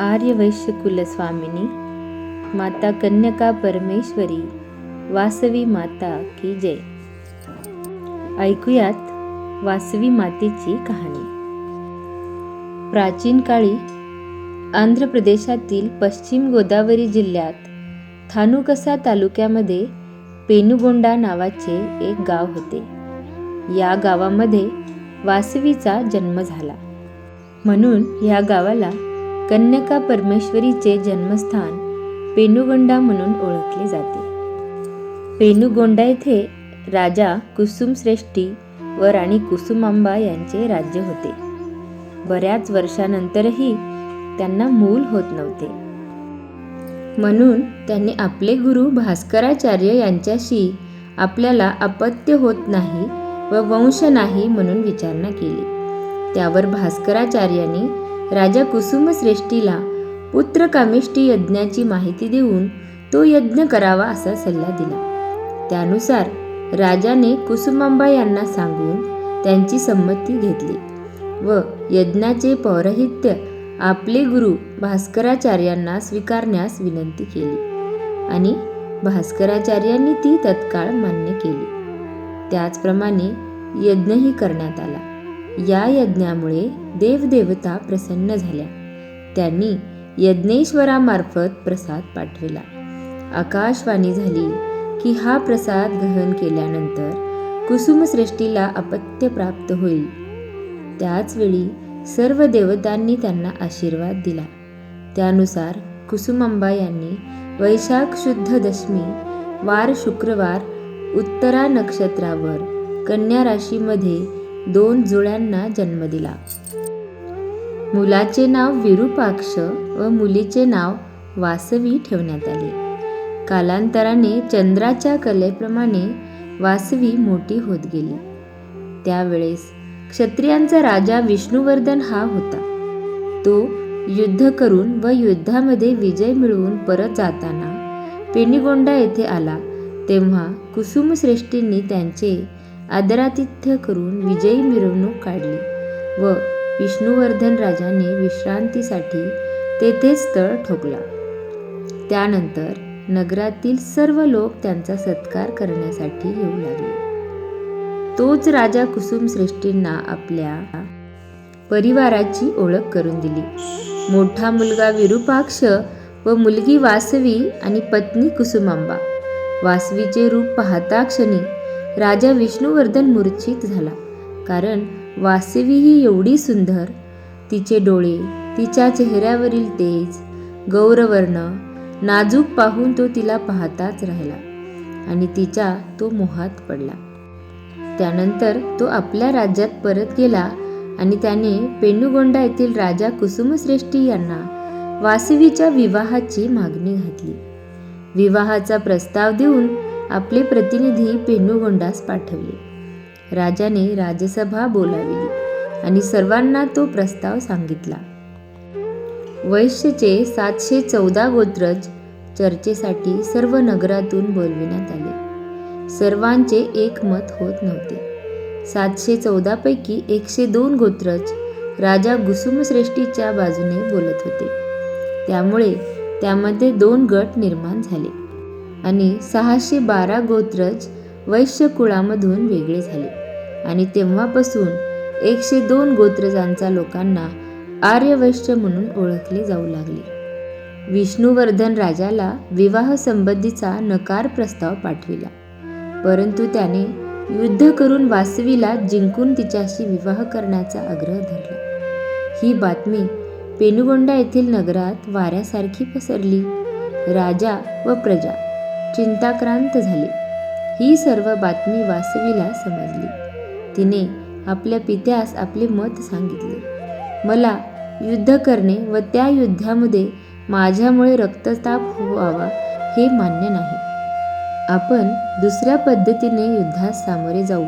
आर्यवैश्य कुलस्वामिनी माता कन्यका परमेश्वरी वासवी माता की जय. ऐकूयात वासवी मातेची कहाणी. प्राचीन काळी आंध्र प्रदेशातील पश्चिम गोदावरी जिल्ह्यात थानुकसा तालुक्यामध्ये पेनुगोंडा नावाचे एक गाव होते. या गावामध्ये वासवीचा जन्म झाला. म्हणून या गावाला कन्यका परमेश्वरीचे जन्मस्थान पेनुगोंडा म्हणून ओळखले जाते. पेनुगोंडा येथे राजा कुसुमश्रेष्ठी व राणी कुसुमांबा यांचे राज्य होते. बऱ्याच वर्षानंतरही त्यांना मूल होत नव्हते. म्हणून त्यांनी आपले गुरु भास्कराचार्य यांच्याशी आपल्याला अपत्य होत नाही व वंश नाही म्हणून विचारणा केली. त्यावर भास्कराचार्यांनी राजा कुसुमश्रेष्ठीला पुत्र कामिष्टी यज्ञाची माहिती देऊन तो यज्ञ करावा असा सल्ला दिला. त्यानुसार राजाने कुसुमांबा यांना सांगून त्यांची संमती घेतली व यज्ञाचे पौरोहित्य आपले गुरु भास्कराचार्यांना स्वीकारण्यास विनंती केली आणि भास्कराचार्यांनी ती तत्काळ मान्य केली. त्याचप्रमाणे यज्ञही करण्यात आला. या यज्ञामुळे देवदेवता प्रसन्न झाल्या. त्यांनी यज्ञेश्वरामार्फत प्रसाद पाठविला. आकाशवाणी झाली की हा प्रसाद ग्रहण केल्यानंतर कुसुमसृष्टीला अपत्य प्राप्त होईल. त्याचवेळी सर्व देवतांनी त्यांना आशीर्वाद दिला. त्यानुसार कुसुमांबा यांनी वैशाख शुद्ध दशमी वार शुक्रवार उत्तरा नक्षत्रावर कन्या राशीमध्ये दोन जुळ्यांना जन्म दिला. मुलाचे नाव विरूपाक्ष व मुलीचे नाव वासवी ठेवण्यात आले. कालांतराने चंद्राच्या कलेप्रमाणे वासवी मोठी होत गेली. त्यावेळेस क्षत्रियांचा राजा विष्णुवर्धन हा होता. तो युद्ध करून व युद्धामध्ये विजय मिळवून परत जाताना पेनिगोंडा येथे आला. तेव्हा कुसुमश्रेष्ठींनी त्यांचे आदरातिथ्य करून विजयी मिरवणूक काढली व विष्णुवर्धन राजाने विश्रांतीसाठी तेथेच तळ ठोकला. त्यानंतर नगरातील सर्व लोक त्यांचा सत्कार करण्यासाठी येऊ लागले. तोच राजा कुसुमश्रेष्ठींना आपल्या परिवाराची ओळख करून दिली. मोठा मुलगा विरूपाक्ष व मुलगी वासवी आणि पत्नी कुसुमांबा. वासवीचे रूप पाहता क्षणी राजा विष्णुवर्धन मूर्छित झाला. कारण वासवी ही एवढी सुंदर तिचे डोळे तिच्या चेहऱ्यावरील तेज गौरवर्ण नाजूक पाहून तो तिला पाहताच राहिला आणि तिच्या तो मोहात पडला. त्यानंतर तो आपल्या राज्यात परत गेला आणि त्याने पेनुगोंडा येथील राजा कुसुमश्रेष्ठी यांना वासवीच्या विवाहाची मागणी घातली. विवाहाचा प्रस्ताव देऊन आपले प्रतिनिधी पेनुगोंडास पाठवले. राजाने राजसभा बोलाविली आणि सर्वांना तो प्रस्ताव सांगितला. वैश्यचे सातशे चौदा गोत्रज चर्चेसाठी सर्व नगरातून बोलविण्यात आले. सर्वांचे एकमत होत नव्हते. सातशे चौदापैकी एकशे दोन गोत्रज राजा गुसुमश्रेष्ठीच्या बाजूने बोलत होते. त्यामुळे त्यामध्ये दोन गट निर्माण झाले. आणि सहाशे बारा गोत्रज वैश्य कुळामधून वेगळे झाले. आणि तेव्हापासून एकशे दोन गोत्रजांचा लोकांना आर्यवैश्य म्हणून ओळखले जाऊ लागले. विष्णुवर्धन राजाला विवाह संबंधीचा नकार प्रस्ताव पाठविला. परंतु त्याने युद्ध करून वासवीला जिंकून तिच्याशी विवाह करण्याचा आग्रह धरला. ही बातमी पेनुगोंडा येथील नगरात वाऱ्यासारखी पसरली. राजा व प्रजा चिंताक्रांत झाले. ही सर्व बातमी वासवीला समजली. तिने आपल्या पित्यास आपले मत सांगितले. मला युद्ध करणे व त्या युद्धामध्ये माझ्यामुळे रक्तताप व्हावा हे मान्य नाही. आपण दुसऱ्या पद्धतीने युद्धास सामोरे जाऊ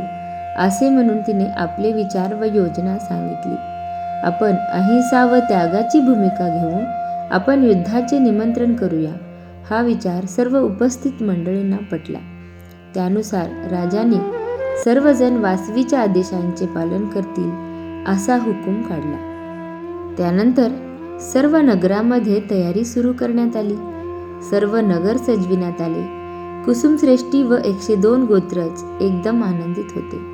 असे म्हणून तिने आपले विचार व योजना सांगितली. आपण अहिंसा व त्यागाची भूमिका घेऊन आपण युद्धाचे निमंत्रण करूया. हा विचार सर्व उपस्थित मंडळींना पटला. त्यानुसार राजाने सर्वजण वासवीच्या आदेशांचे पालन करतील असा हुकूम काढला. त्यानंतर सर्व नगरामध्ये तयारी सुरू करण्यात आली. सर्व नगर सजविण्यात आले. कुसुमश्रेष्ठी व एकशे दोन गोत्रच एकदम आनंदित होते.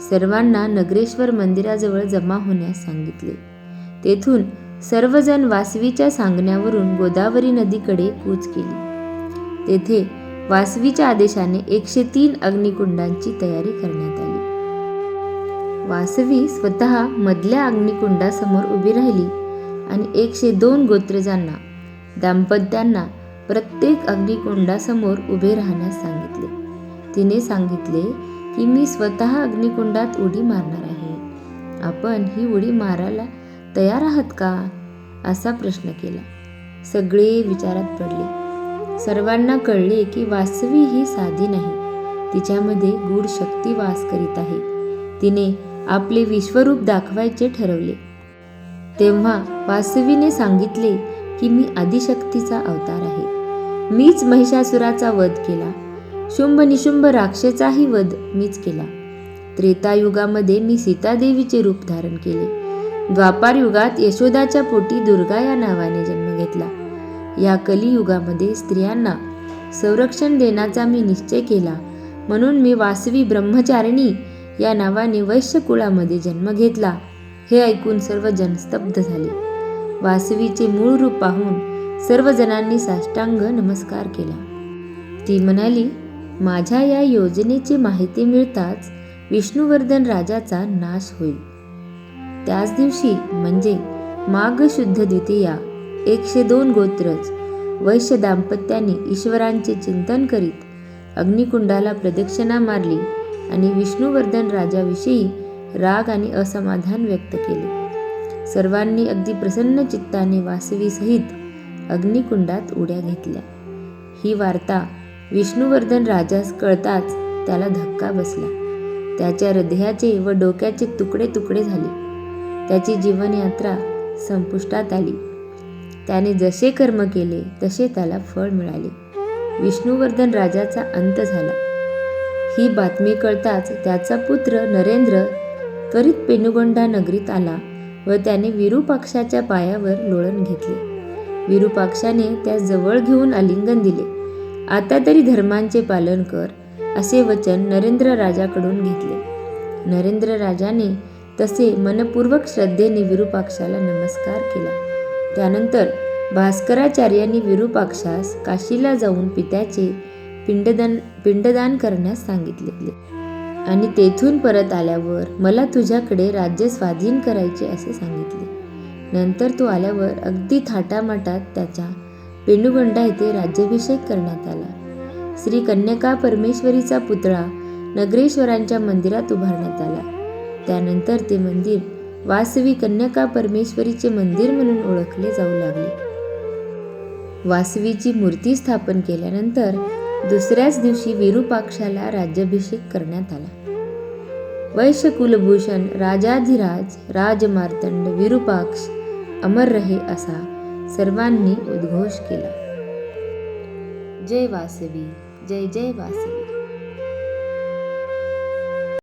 सर्वांना नगरेश्वर मंदिराजवळ जमा होण्यास सांगितले. तेथून सर्वजण वासवीच्या सांगण्यावरून गोदावरी नदीकडे कूच केली. तेथे वासवीच्या आदेशाने एकशे तीन अग्निकुंडांची तयारी करण्यात आली. वासवी स्वतः मधल्या अग्निकुंडासमोर उभी राहिली आणि एकशे दोन गोत्रजांना दाम्पत्यांना प्रत्येक अग्निकुंडासमोर उभे राहण्यास सांगितले. तिने सांगितले की मी स्वतः अग्निकुंडात उडी मारणार आहे. आपण ही उडी मारायला तयार आहात का? असा प्रश्न केला. सगळे विचारात पडले. सर्वांना कळले की वासवी ही साधी नाही. तिच्यामध्ये गूढ शक्ती वास करीत आहे. तिने आपले विश्वरूप दाखवायचे ठरवले. तेव्हा वासवीने सांगितले की मी आदिशक्तीचा अवतार आहे. मीच महिषासुराचा वध केला. शुंभ निशुंभ राक्षसाही वध मीच केला. त्रेतायुगामध्ये मी सीतादेवीचे रूप धारण केले. द्वापार युगात यशोदाच्या पोटी दुर्गा या नावाने जन्म घेतला. या कलियुगामध्ये स्त्रियांना संरक्षण देण्याचा मी निश्चय केला. म्हणून मी वासवी ब्रह्मचारिणी या नावाने वैश्य कुळामध्ये जन्म घेतला. हे ऐकून सर्व जनस्तब्ध झाले. वासवीचे मूळ रूप पाहून सर्वजणांनी साष्टांग नमस्कार केला. ती म्हणाली माझ्या या योजनेची माहिती मिळताच विष्णुवर्धन राजाचा नाश होईल. त्याच दिवशी म्हणजे माघ शुद्ध द्वितीया एकशे दोन गोत्रच वैश्य दाम्पत्याने ईश्वरांचे चिंतन करीत अग्निकुंडाला प्रदक्षिणा मारली आणि विष्णुवर्धन राजाविषयी राग आणि असमाधान व्यक्त केले. सर्वांनी अगदी प्रसन्न चित्ताने वासवीसहित अग्निकुंडात उड्या घेतल्या. ही वार्ता विष्णुवर्धन राजास कळताच त्याला धक्का बसला. त्याच्या हृदयाचे व डोक्याचे तुकडे तुकडे झाले. त्याची जीवनयात्रा संपुष्टात आली. त्याने जसे कर्म केले तसे त्याला फळ मिळाले. विष्णुवर्धन राजाचा अंत झाला. ही बातमी कळताच त्याचा पुत्र नरेंद्र त्वरित पेनुगोंडा नगरीत आला व त्याने विरूपाक्षाच्या पायावर लोळण घेतले. विरूपाक्षाने त्या जवळ घेऊन आलिंगन दिले. आता तरी धर्मांचे पालन कर असे वचन नरेंद्र राजाकडून घेतले. नरेंद्र राजाने तसे मनपूर्वक श्रद्धेने विरूपाक्षाला नमस्कार केला. त्यानंतर भास्कराचार्यांनी विरूपाक्षास काशीला जाऊन पित्याचे पिंडदान पिंडदान करण्यास सांगितले. आणि तेथून परत आल्यावर मला तुझ्याकडे राज्य स्वाधीन करायचे असे सांगितले. नंतर तो आल्यावर अगदी थाटामाटात त्याचा पेनुगंडा येथे राज्याभिषेक करण्यात आला. श्री कन्यका परमेश्वरीचा पुतळा नगरेश्वरांच्या मंदिरात उभारण्यात आला. त्यानंतर ते मंदिर वासवी कन्यका परमेश्वरीचे मंदिर म्हणून ओळखले जाऊ लागले. वासवीची मूर्ती स्थापन केल्यानंतर दुसऱ्याच दिवशी विरूपाक्षाला राज्याभिषेक करण्यात आला. वैश्य कुलभूषण राजाधिराज राजमार्तंड विरूपाक्ष अमर रहे असा सर्वांनी उद्घोष केला. जय वासवी जय जय वासवी.